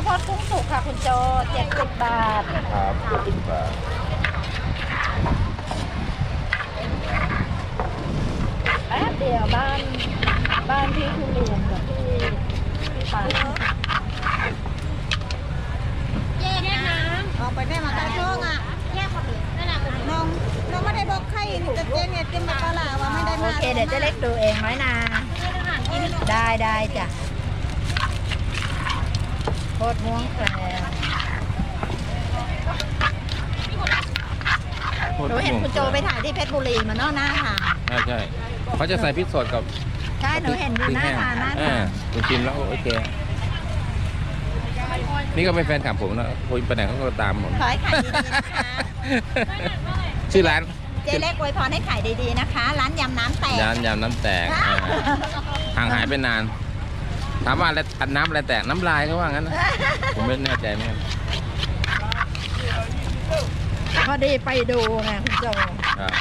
าวโพดกุ้งสุกค่ะคุณโจเจ็ดสิบบาทครับเจ็ดสิบบาทแป๊บเดียวบ้านบ้านที่คุณเรียนกับที่ที่ปานแยกน้ำออกไปได้มาตาช่องอะแยกหมดเลยนั่นแหละน้องน้องไม่ได้บอกใครนี่จะเจนเนี่ยเจนมาตลาดว่าไม่ได้โอมาเคเดี๋ยวเจะเล็กดูเองน้อยนาได้ได้จ้ะ โคตรม่วงแกลหนูเห็นคุณโจไปถ่ายที่เพชรบุรีมาเนาะหน้าทานใช่ใช่เขาจะใส่พริกสดกับใช่หนูเห็นอยู่หน้าทานหน้าเอทาอนคุณชิมแล้วโอเค นี่ก็เป็นแฟนคลับผมนะคุยไปไหนเขาก็ตามผมขอให้ขายดีๆนะคะชื่อร้านเจ๊เล็กอวยพรให้ขายดีๆนะคะ ร้านยำน้ำแตกยานยำน้ำแตกอ่าห่างหายไปนาน ถามว่าอะไรอันน้ำอะไรแตกน้ำลายเขาว่างั้นนะผมไม่แน่ใจเหมือนกันพอดีไปดูไงคุณโจครับ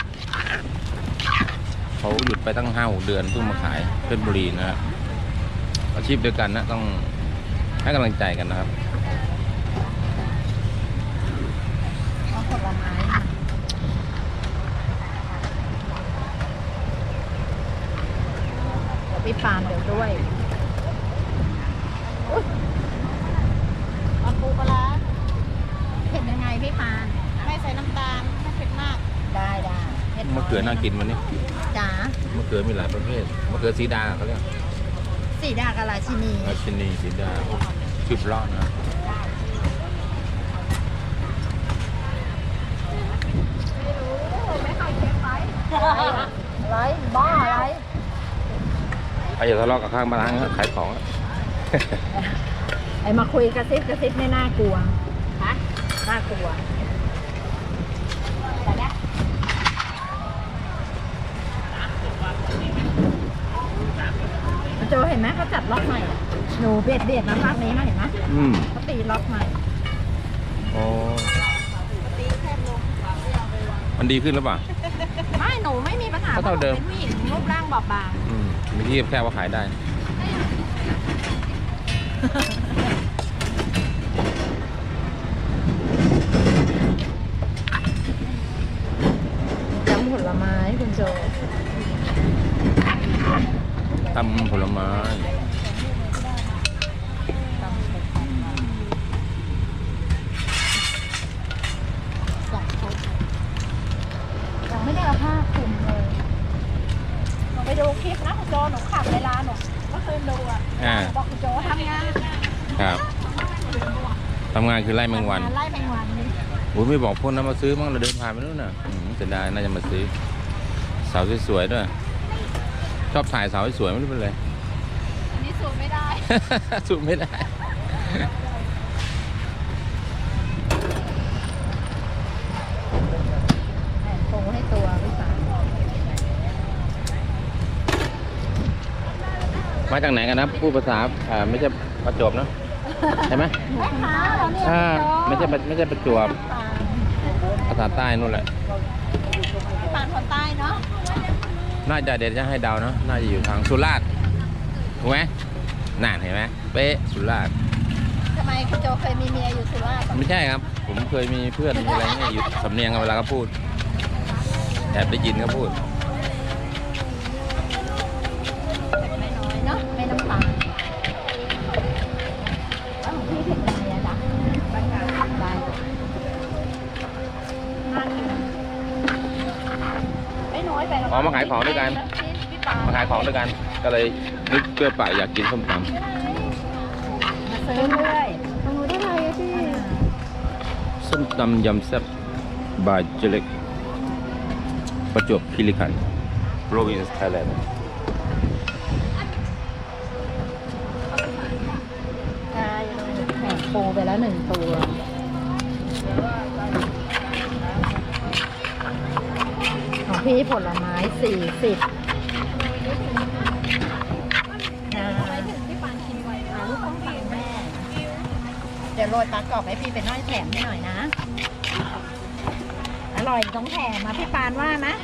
เขาหยุดไปตั้งห้าหกเดือนเพิ่งมาขายเพชรบุรีนะฮะอาชีพเดียวกันนะต้องให้กำลังใจกันนะครับเอาผลไม้มาเดี๋ยวพี่ปานเดี๋ยวด้วย อุ๊ยมาปูปลาร้าเห็นยังไงพี่ปานไม่ใส่น้ำตาลไม่เผ็ดมาก ได้ได้ฮ็ดมะเขือน่ากินวันนี้จ๋ามะเขือมีหลายประเภทมะเขือสีดาเขาเรียกสีดากะลาชินีราชินีสีดาชื่อเพราะนะไรบ้าอะไรใครอย่าทะเลาะกับข้างบ้านนะขายของอะ ไอ้มาคุยกระซิบกระซิบเนี่ยน่ากลัวฮะน่ากลัวแต่เนี้ยโจเห็นไหมเขาจัดล็อกใหม่อะหนูเบียดเบียดมาภาคนี้มาเห็นไหมอืมเขาตีล็อกใหม่ อ๋อมันดีขึ้นหรือเปล่า ไม่หนูไม่มีปัญหาก็เท่าเดิมพระหนูเป็นผู้หญิงรูปร่างบอบบาง อืมมีที่แค่ว่าขายได้ Ha ha ha. คือไล่แมงวันทำาไล่แมงวันนี่โอ้ยไม่บอกพวกนั้นมาซื้อมั้งเราเดินผ่านไปนู่นน่ะอืมเสียดายน่าจะมาซื้อสาวสวยๆด้วย ชอบถ่ายสาวสวยๆไม่รู้เป็นไรอันนี้สูบไม่ได้สู้ไม่ได้แอนโปให้ตัวพี่สาวมาจากไหนกันนะพูดภาษาอ่าไม่ใช่ประจวบเนอะ ใช่ไหมแม่ค้าเราเนี่ยอ่าคุณโจไม่ใช่ไม่ใช่ประจวบปานภาษาใต้นู่นแหละพี่ปานคนใต้เนาะน่าจะเดี๋ยวจะให้เดาเนาะน่าจะอยู่ทางสุราษฎร์ถูกไหมน่านเห็นไหมเป๊ะสุราษฎร์ทำไมคุณโจเคยมีเมียอยู่สุราษฎร์เหรอไม่ใช่ครับ ผมเคยมีเพื่อนมีอะไรเงี้ยอยู่สำเนียงกันเวลาเขาพูดแอบได้ยินเขาพูด อยไปหรอกอ๋อมาขายของด้วยกันพี่ปานมาขายของด้วยกัน ก็เลยนึกเปรี้ยวปากอยากกินส้มตมาซื้อเรื่อยของหนูเท่าไหร่อะพี่ำส้มตำยำแซ่บบายเจเล็ก ประจวบคีรีขันธ์โรบินส์ไทยแลนด์ใช่แหมโปรไปแล้วหนึ่งตัว พี่ผลไม้สี่สิบนะพี่ปานชิมไว้นะลูกต้องสั่งแม่ เดี๋ยวโรยปลากรอบให้พี่เป็นน้อยแถมให้หน่อยนะ อร่อยต้องแถมมาพี่ปานว่านะ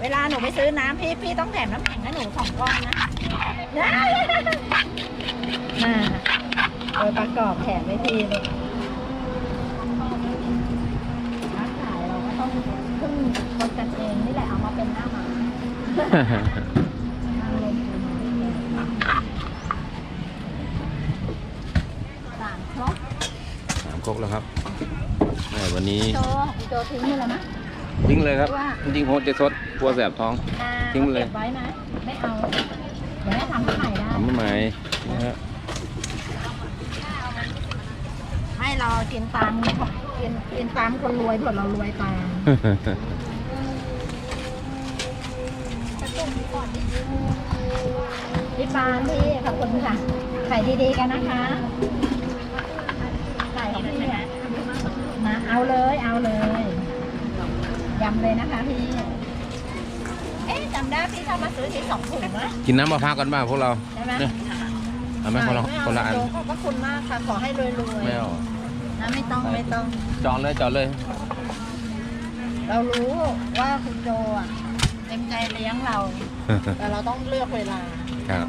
เวลาหนูไปซื้อน้ำพี่พี่ต้องแถมน้ำแข็งให้หนูสองก้อนนะนะน่าโดยประกรอบแผนไว้ทีเลยค้าขายเราก็ต้องพึ่งคนกันเองนี่แหละเอามาเป็นหน้าหมานั่งลงทุน สามครบสามครกแล้วครับแม่วันนี้โจโจทิ้งไปแล้วนะทิ้งเลยครับว่าจริงๆโฮจะทดกลัวแสบท้องอ่าทิ้งไปเลยก็บไว้นะไม่เอาเดี๋ยวแม่ทำให้ใหม่ได้ทำไม่ไหมนะฮะให้เรากินตามกินกินตามคนรวยเผื่อเรารวยตาม พี่ปานพี่ขอบคุณค่ะขายดีๆกันนะคะขายของพี่นะมาเอาเลยเอาเลยยำเลยนะคะพี่ เอ๊ะจำได้พี่ชอบมาซื้อที่สองถุงไหมกินน้ำมะพร้าวกันบ้างพวกเราใช่ไหมเนี่ยเอาไหมคนละไม่เาคนละอันโจขอบพระคุณมากค่ะขอให้รวยๆไม่เอานะไม่ต้องไม่ต้อง จองเลยจองเลย เรารู้ว่าคุณโจอะเต็มใจเลี้ยงเรา แต่เราต้องเลือกเวลาครับ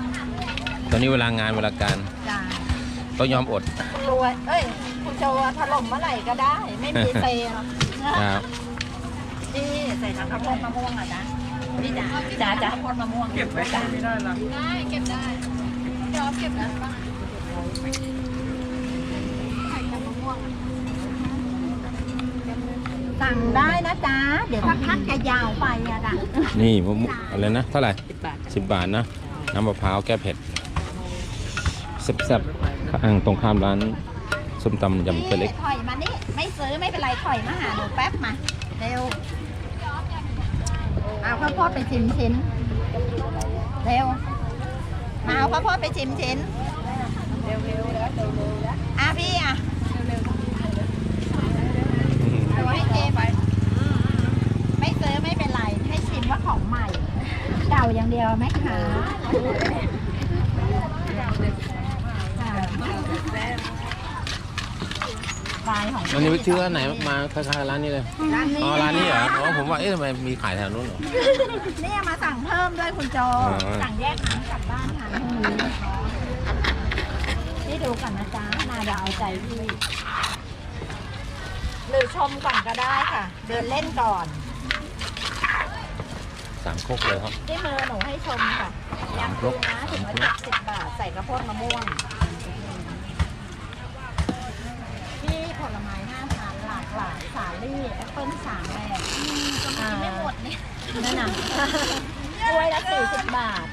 ตอนนี้เวลางานเวลาการจ้าต้องยอมอดคุณรวยเอ้ย คุณโจอะถล่มเมื่อไหร่ก็ได้ ไม่มีเซหรอกครับ นี่ใส่ถังข้าวโพดมะม่วงอะจ้ะพี่จ๋าจ๋าจ๋าข้าวโพดมะม่วงเก็บไว้จ้าไม่ได้หรอได้เก็บได้เดี๋ยวเก็บนะ สั่งได้นะจ๊ะ เดี๋ยวถ้าพักจะยาวไปอะจ้ะนี่ผมอะไรนะ เท่าไหร่สิบบาทสิบบาทนะ น้ำมะพร้าวแก้เผ็ดแซ่บๆข้างตรงข้ามร้านส้มตำยำเจเล็กถอยมานี่ไม่ซื้อไม่เป็นไรถอยมาหาหนูแป๊บมา เร็ว เอาข้าวโพดไปชิมชิ้น เร็ว มาเอาข้าวโพดไปชิมชิ้น เร็วเร็วแล้วเร็วเร็วแล้วอะพี่อะ เอาให้เจไปไม่ซื้อไม่เป็นไร ให้ชิมว่าของใหม่ เก่าอย่างเดียวไหมคะลายของวันนี้ไปชื่อร้านไหนมาคล้ายๆร้านนี้เลยร้านนี้อ๋อ ร้านนี้เหรออ๋อผมว่า เอ๊ะทำไมมีขายแถวนู้นเหรอเนี่ยมาสั่งเพิ่มด้วยคุณโจอ๋อสั่งแยกน้ำกลับบ้านค่ะพรุ่งนี้นี่ดูก่อนนะจ๊ะนาเดี๋ยวเอาใจพี่หรือ ชมก่อนก็ได้ค่ะ เดินเล่นก่อนสามครกเลยครับ ที่มือหนูให้ชมค่ะยำปูนะถึงละเจ็ดสิบบาท ใส่กระโพดมะม่วงพี่ผลไม้น่าทานหลากหลายสาลี่แอปเปิ้ลสามแบบไม่หมดนี่นั่นน่ะกล้วยละสี่สิบบาท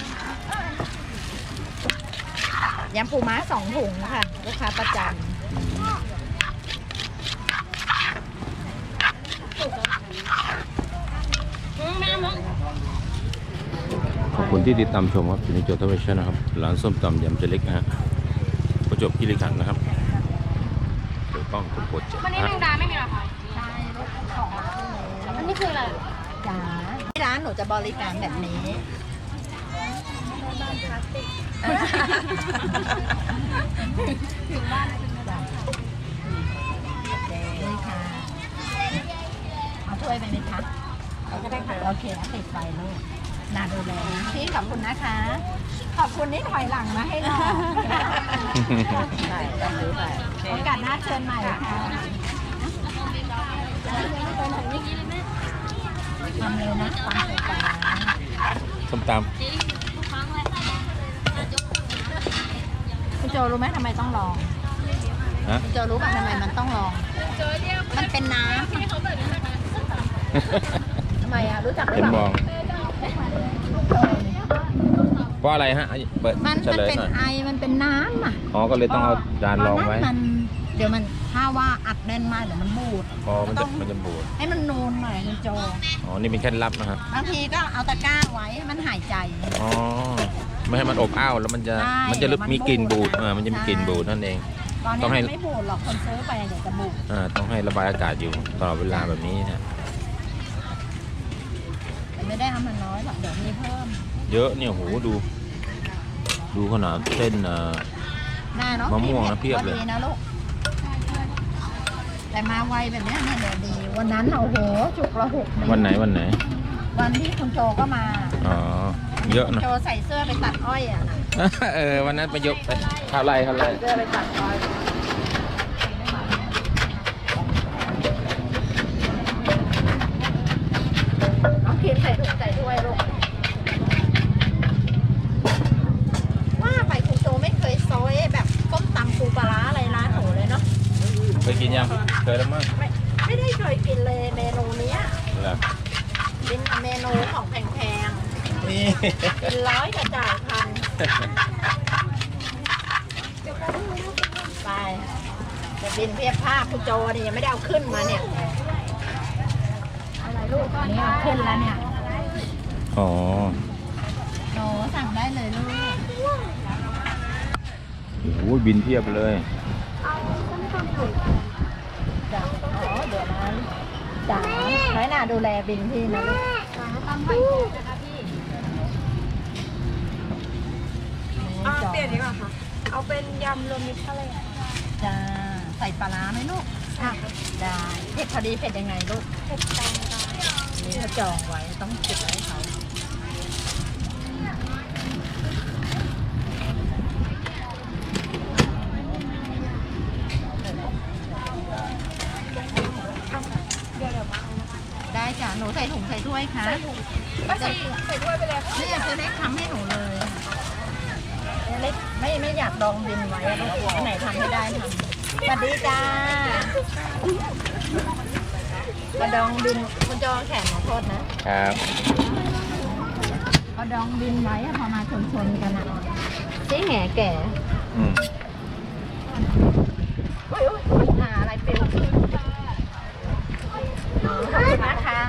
ยำปูม้าสองถุงค่ะ ลูกค้าประจำ ขอบคุณ ที่ติดตามชมครับอยู่ในโจทย์ทวีชนะครับร้านส้มตำยำเจเล็กนะฮะประจวบคีรีขันธ์นะครับเดี๋ยวกล้องคุณโปรเจกต์วันนี้นะแมงดาไม่มีหรอคะใช่รถของร้านเลยอันนี้คืออะไรจ๋าที่ร้านหนูจะบริการแบบนี้ถึงบ้านนี่ค่ะเอาถ้วยไปไหมคะก็ได้ค่ะโอเคเอาติดไปลูก นาดูแลนะพี่ขอบคุณนะคะ ขอบคุณที่ถอยหลังมาให้เราใช่ซื้อไปโอกาสหน้าเชิญใหม่ค่ะทำเลยนะฟังเสียงก่อนนะส้มตคุณโจรู้ไหมทำไมต้องลองำนะคุณโจรู้ป่ะทำไมมันต้องลอง มันเป็นน้ำทำไมอะรู้จักหรือเห็นเปมล่าอง เพราะอะไรฮะเปิดมันเฉมันลยเป็นหน่อยไอมันเป็นน้ำอะอ๋อก็เลยต้องเอาจานรองไว้ตนนั้นมันเดี๋ยวมันถ้าว่าอัดแน่นมากเดี๋ยวมันบูดอ๋อมันจะมันจะบูดให้มันนูนหน่อยคุณโจอ๋อนี่เป็นเคล็ดลับนะครับบางทีก็เอาตะกร้าไว้ให้มันหายใจ อ๋อไม่ให้มันอบอ้าวแล้วมันจะใช่มันจะเดี๋ยวมันมีกลิ่นบูบูดดเออมันจะมีกลิ่นบูดนั่นเอง ตอนต้นี้องให้ มันไม่บูดหรอกคนซื้อไปเดี๋ยวจะบูดอ่าต้องให้ระบายอากาศอยู่ตลอดเวลาแบบนี้นะแต่ไม่ได้เอามันน้อยหรอกเดี๋ยวมีเพิ่ม เยอะเนี่ยโหดู ดูขนาดเส้นเอ่อได้เนาะมะม่วงนะเพียบเลยพอดีนะลูกแต่มาไวแบบเนี้ยเนี่ยเดี๋ยวดี วันนั้นน่ะโอ้โหจุกละหกเมตรวันไหนวันไหนวันที่คุณโจก็มา อ๋อเยอะนะ โจใส่เสื้อไปตัดอ้อยอะนะ เออวันนั้นไปยกไปข้าวไร่ข้าวไร่เดินไปตัดร้อยน้องคิมใส่ถุงใส่ถ้วยลูก ว่าไปคุณโจไม่เคยซอยแบบต้มตำปูปลาร้าอะไรร้านหนูเลยเนาะ เคยกินยังเคยแล้วมั้ง ไม่ไม่ได้เคยกินเลยเมนูเนี้ย เหรอ เป็นเมนูของแพง นี่ ๆเป็นร้อยกระจ่ายพันไปจะบินเพีย บภาพคุณโจนี่ยังไม่ได้เอาขึ้นมาเนี่ยอะไรลูกอันนี้เอาขึ้นแล้วเนี่ยอ๋อโหนูสั่งได้เลยลูกโอ้โหบินเทียบเลยจ้ะอ๋อเดี๋ยวนะจ๋าน้อยหน่าดูแลบินพี่นะลูกอ่าเปลี่ยนดีกว่าค่ะ เอาเป็นยำรวมมิตรทะเลจ้าใส่ปลาร้าไหมลูกค่ะได้เผ็ดพอดีเผ็ดยังไงลูกเผ็ดแตงค่ะนี่เขาจองไว้ต้องติดไว้ให้เขาได้จ้ะหนูใส่ถุงใส่ถ้วยค่ะก็ใส่ใส่ด้วยไปเลยนี่อยากจะเล็กทำให้หนูเลยเล็กไม่ไม่อยากดองดินไว้อะลูกอันไหนทำให้ได้ทำ สวัสดีจ้ากระดองดินคุณจอแขนขอโทษนะครับกระดองดินไว้อะพอมาชนชนๆกันอะที่แห่แก่อืมอุ้ยอุ้ยหาอะไรเป็นอ๋อขอบคุณนะคะ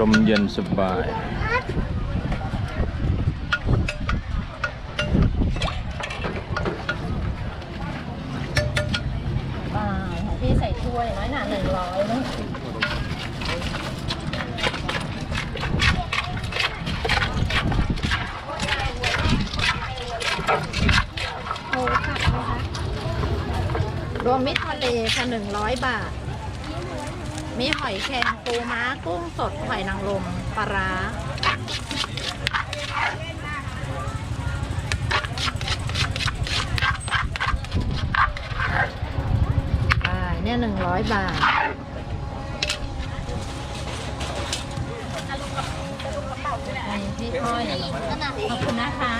ลมเย็นสบาย หนึ่งร้อยบาท มีหอยแครงปูม้ากุ้งสดหอยนางรมปลาร้าเนี่ยหนึ่งร้อยบาท พี่พ่อยขอบคุณนะคะ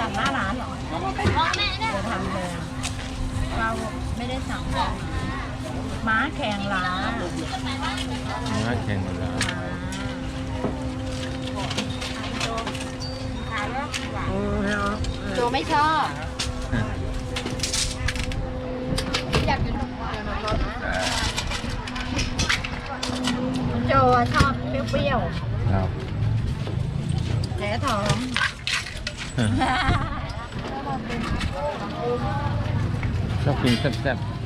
สั่งหน้าร้านเหรอเดี๋ยวทำเลยเราไม่ได้สั่งม้าแข่งล้าน่าแข่งหมดแล้วโจไม่ชอบอยากกินนมเดี๋ยวนมรสนะโจชอบเปรี้ยวครับๆแผลท้อง ชอบกินแซ่บๆ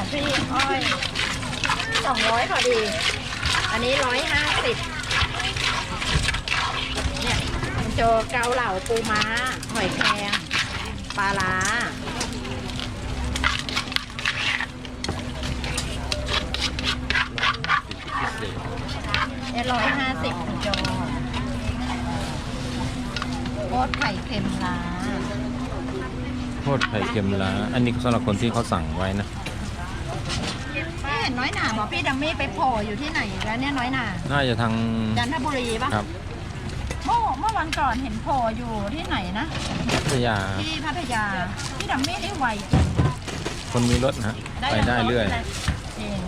องพี่อ้อยสองร้อยพอดี อันนี้ร้อยห้าสิบเนี่ยมันโจเกาเหล่าปูม้า หอยแครงปลาร้า เนี่ยร้อยห้าสิบคุณโจ โคตรไข่เค็มล้าโคตรไข่เค็มล้าอันนี้สำหรับคนที่เขาสั่งไว้นะไม่เห็นน้อยหนาบอกพี่ดัมมี่ไปโผล่อยู่ที่ไหนแล้วเนี่ยน้อยหนาน่าจะทางจันทบุรีปะครับเมื่อเมื่อวันก่อนเห็นโผล่อยู่ที่ไหนนะพัทยาที่พัทยาพี่ดัมมี่ได้ไวจังคนมีรถนะฮะไปได้เรื่อยจริง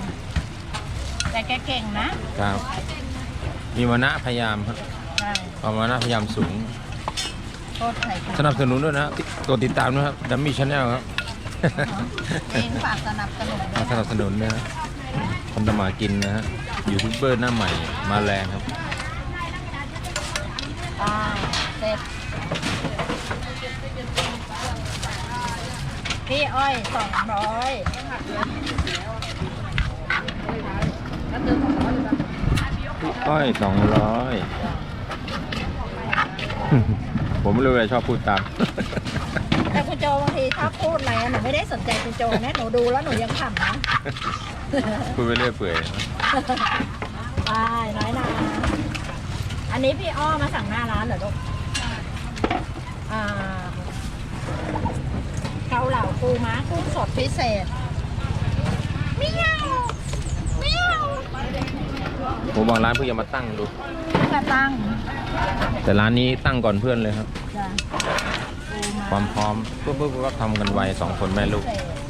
แต่แกเก่งนะครับมีวนะพยายามครับใช่ความวนะพยายามสูง โทษไข่สนับสนุนด้วยนะติตัวติดตามนะครับดัมมี่ชาแนลครับเองฝากสนับสนุนด้วมายสนับสนุนนะฮะคนทำมากินนะฮะยูทูบเบอร์หน้าใหม่มาแรงครับอ่าเสร็จพี่อ้อยสองร้อยอ้อยสองร้อย ผมไม่รู้เลยชอบพูดตาม แต่คุณโจบางทีชอบพูดอะไรอะหนูไม่ได้สนใจคุณโจนะหนูดูแล้วหนูยังขำนะ พูดไปเรื่อยเปื่อยไปน้อยนาอันนี้พี่อ้อมาสั่งหน้าร้านเหรอลูกอ่าเกาเหลาปูม้ากุ้งสดพิเศษเมียวเมียว ผมบางร้านเพิ่งจะมาตั้งดูกระตังแต่ร้านนี้ตั้งก่อนเพื่อนเลยครับจ้ะปูม้าความพร้อมปุ๊บปุ๊บก็ทำกันไวสองคนแม่ลูก พิเศษ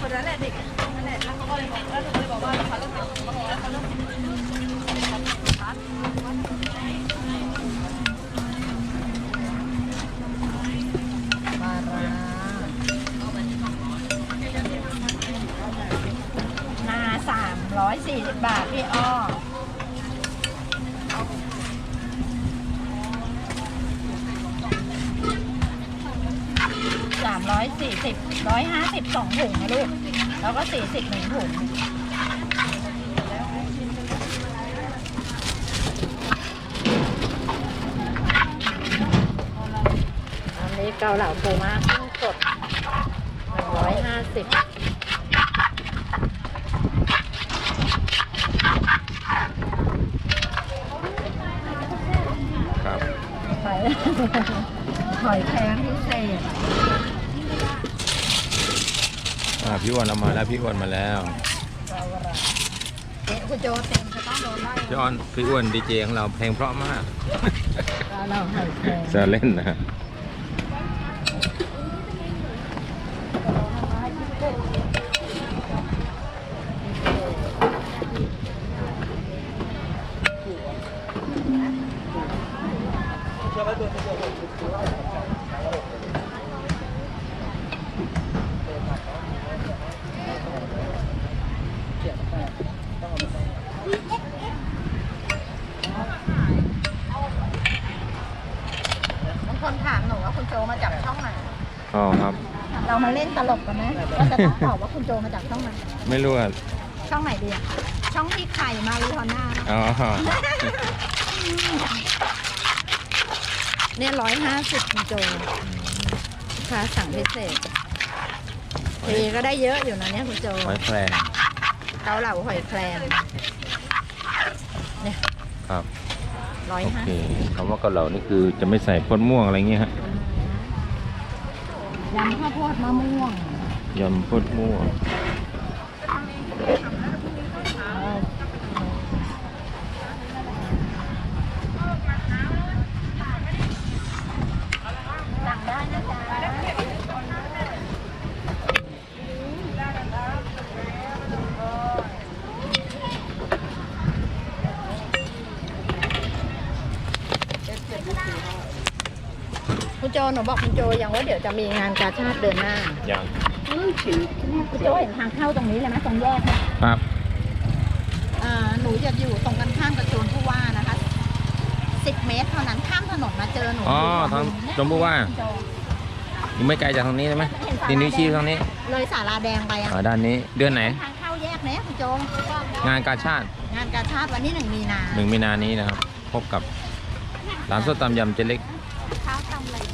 คนนั้นแหละเด็กนั่นแหละแล้วเขาก็เลยบอกแล้วหนูเลยบอกว่าเขาเลิกทำเขาบอกแล้วเขาเลิก ปลาร้านาสามร้อย สี่สิบบาทพี่อ้อสามร้อยสี่สิบร้อยห้าสิบสองถุงนะลูก แล้วก็สี่สิบหนึ่งถุงอันนี้เกาเหลาปูม้ากุ้งสดหนึ่งร้อยห้าสิบครับ หอย หอยแค รงพิเศษอ่าพี่อ้วนเอามาแล้วพี่อ้วนมาแล้วเกาเหลาเอ๊ะคุณโจเต็มจะต้องโดนไล่พี่อ้อนพี่อ้วนดีเจของเราเพลงเพราะมากเกาเหลาหอยแครงแซวเล่นนะฮะบางคนถามหนูว่าคุณโจมาจากช่องไหน อ๋อครับ เรามาเล่นตลกกันไหมก็จะต้องตอบว่าคุณโจมาจากช่องไหนไม่รู้อะช่องไหนดีอะช่องที่ไข่มาริโอน่าอ๋อเนี่ยร้อยห้าสิบคุณโจลูกค้าสั่งพิเศษทีก็ได้เยอะอยู่นะเนี่ยคุณโจหอยแครงเกาเหลาหอยแครงเนี่ยครับร้อยโอห้าเคคำว่าเกาเหลานี่คือจะไม่ใส่พดม่วงอะไรเงี้ยฮะ ยำข้าวโพดมะม่วง ยำโพดม่วงได้นะจ๊ะคุณโจ หนูบอกคุณโจยังว่าเดี๋ยวจะมีงานกาชาติเดือนหน้ายังคุณโจเห็นทางเข้าตรงนี้เลยไหมตรงแยกเนี่ยครับอ่าหนูจะอยู่ตรงกันข้ามกับโจนผู้ว่านะคะสิบเมตรเท่านั้นข้ามถนนมาเจอหนูอ๋ออยู่ทางเนี่ยจมพูว่าคุณโจยังไม่ไกลจากทางนี้ใช่ไหมดินนิ้วชี้ทางนี้เลยสาราแดงไปอะอ๋อด้านนี้เดือนไหน ทางเข้าแยกเนี้ยคุณโจงานกาชาติงานกาชาติวันที่หนึ่งมีนาหนึ่งมีนานี้นะครับ พบกับร้านส้มตำยำเจเล็กข้าวทำอะไรดีนี่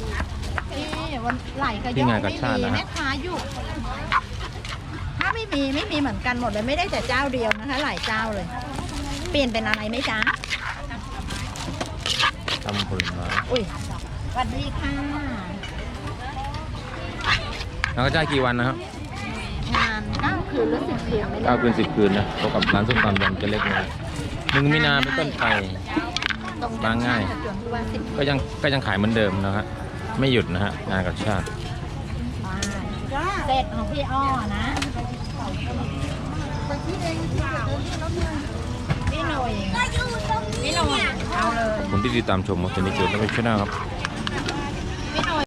วันไหลก็ที่ยกงานกาไม่ชาติมีนะฮะ แม่ค้าอยู่ ถ้าไม่มีไม่มีเหมือนกันหมดเลยไม่ได้แต่เจ้าเดียวนะคะ หลายเจ้าเลย เปลี่ยนเป็นอะไรไหมจ๊ะตำผลไม้อุ้ยสวัสดีค่ะ แล้วก็จ้างกี่วันนะครับงานเก้าคืนหรือสิบคืนไม่ได้เก้าคืนสิบคืนนะพบกับร้านส้มตำยำเจเล็กนะครับหนึ่งมีนาเป็นต้นไป ตรงมาง่าย จนผู้ว่าสิบก็ยังก็ยังขายเหมือนเดิมนะฮะ ไม่หยุดนะฮะงานกาชาติจ้าเสร็จของพี่อ้อนะไปคิดเองคิดเองรถเมล์พี่หนุ่ยพี่หนุ่ยเอาเลยขอบคุณที่ติดตามชมครับทีนี้เจอกันไม่ใช่นะครับ